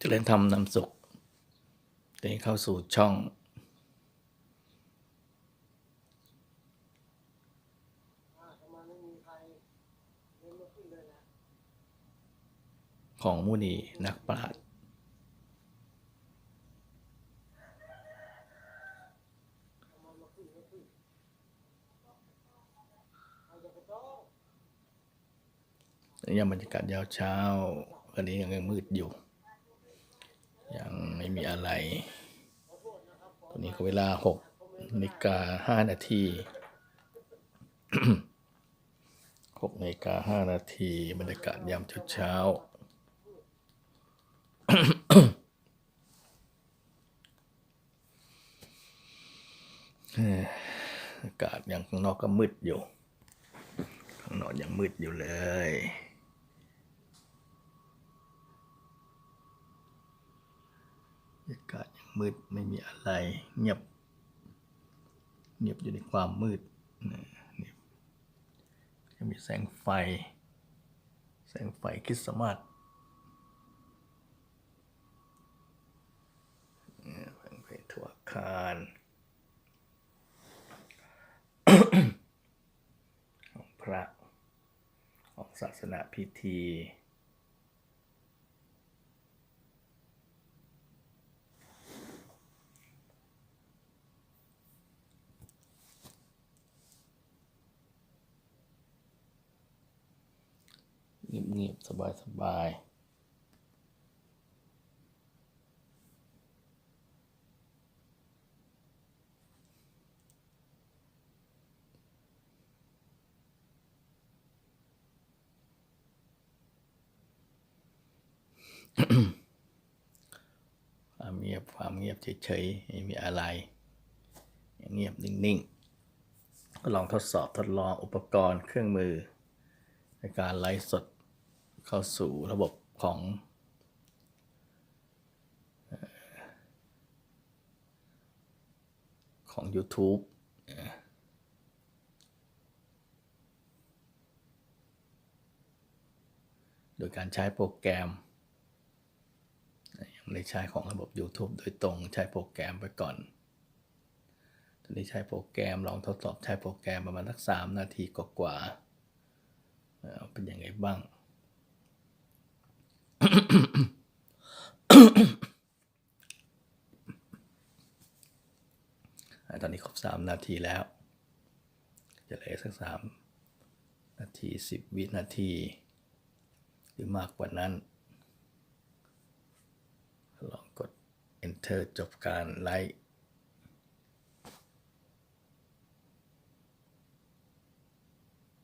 จะเล่นทำนำสุขตอนนี้เข้าสู่ช่อง ของมุนีนักปราชญ์ ยังบรรยากาศยาวเช้าวันนี้ยังมืดอยู่ ยังไม่มีอะไร ตอนนี้ก็เวลาหกนาฬิกาห้านาทีหกนาฬิกาห้านาทีบรรยากาศยามเช้าอากาศยังข้างนอกก็มืดอยู่ ข้างนอกยังมืดอยู่เลย บรรยากาศยัง มืดไม่มีอะไร เงียบ เงียบอยู่ในความมืดนี่จะมีแสงไฟ แสงไฟคริสต์มาสแสงไฟทั่วคารของพระของศาสนาพิธี เงียบๆสบายความเงียบความเงียบเฉยๆไม่มีอะไร เงียบนิ่งๆ ก็ลองทดสอบทดลองอุปกรณ์เครื่องมือ ในการไลฟ์สด เข้าสู่ระบบของของ YouTube โดยการใช้โปรแกรมยังไม่ได้ใช้ของระบบ YouTube โดยตรงใช้โปรแกรมไปก่อน ตอนนี้ใช้โปรแกรมลองทดสอบใช้โปรแกรมประมาณสักสามนาทีกว่าๆเป็นยังไงบ้าง ตอนนี้ครบสามนาทีแล้ว จะเหลือสักสามนาทีสิบวินาที หรือมากกว่านั้น ลองกด enter จบการไลฟ์